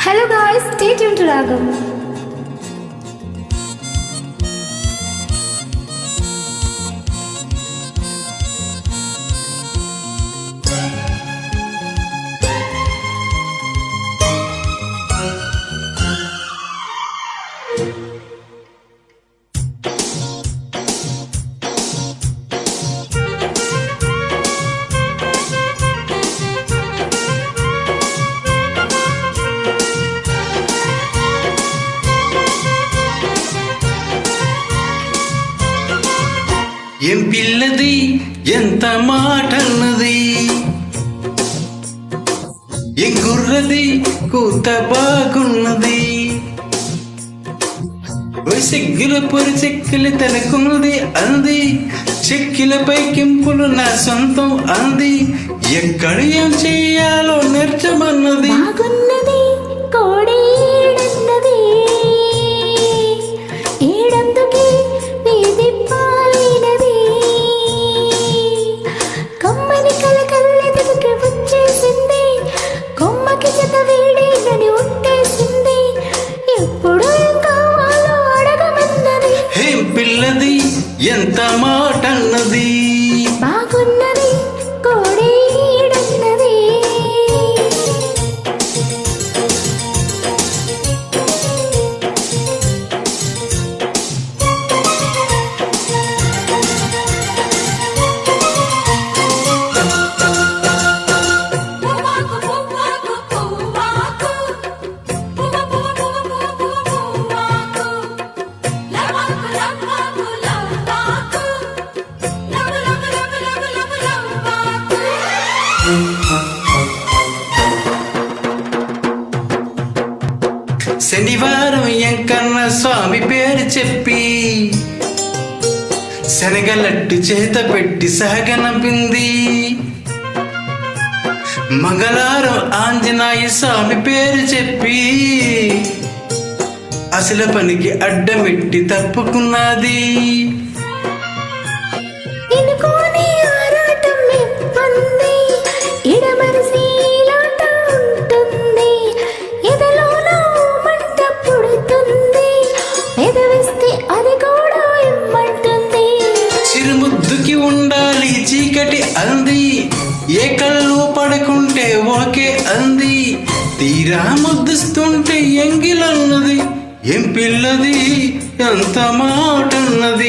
Hello guys, stay tuned to Ragam. ఏం పిల్లది ఎంత మాటన్నది ఏం గుర్రది కూత బాగున్నది సిగ్గుల పొరి చెక్కులు తనకున్నది అంది చెక్కిలపై కెంపులు నా సొంతం అంది ఎక్కడ ఏం చెయ్యాలో నేర్చమన్నది స్వామి పేరు చెప్పి శనగలట్టు చేత పెట్టి సహగనపింది. మంగళారం ఆంజనేయ స్వామి పేరు చెప్పి అసలు పనికి అడ్డమెట్టి తప్పుకున్నది. కళ్ళు పడుకుంటే ఓకే అంది. తీరా ముద్దుస్తుంటే ఎంగిలన్నది. ఏం పిల్లది? ఎంత మాటన్నది?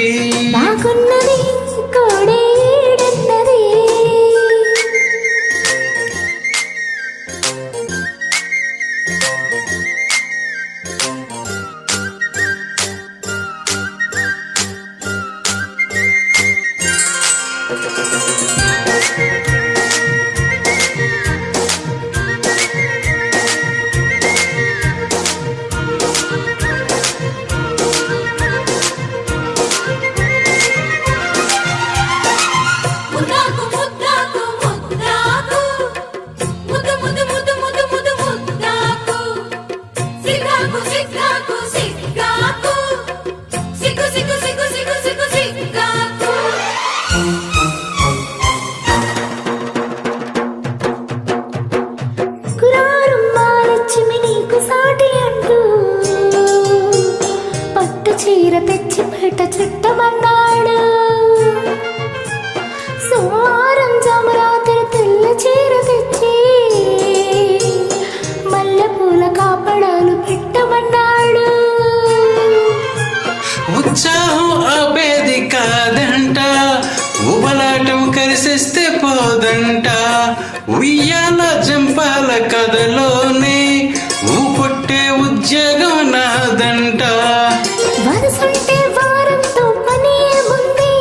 చీర తెచ్చి బయట చుట్టమన్నాడు. సోమవారం జామరాత్రి తెల్ల చీర తెచ్చి మల్లె పూల కాపడాలు పెట్టమన్నాడు. ఉత్సాహం ఆపేది కాదంట ఉబలాటం కలిసిస్తే పోదంట. ఉయ్యాల జంపాల కథలోనే ఊపొట్టే ఉద్యోగం నాదంట. వరసంటే వారంతో పని ఉంది.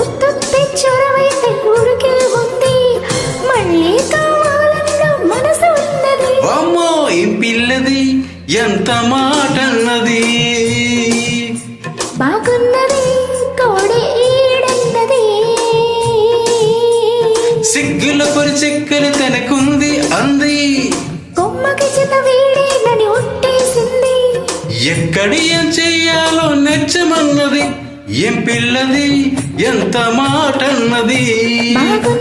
ఉత్తుత్తి చొరవైతే ఊరికే ఉంది. మళ్ళీ కావాలన్న మనసు ఉన్నది. అమ్మో ఈ పిల్లది? ఎంత మాటన్నది? బాగున్నది కోడేడన్నది సిగ్గుల పొరి చెక్కలు తనకుంది అంది. ఎక్కడ ఏం చెయ్యాలో నెచ్చమన్నది ఏం పిల్లది ఎంత మాటన్నది. బాగున్నది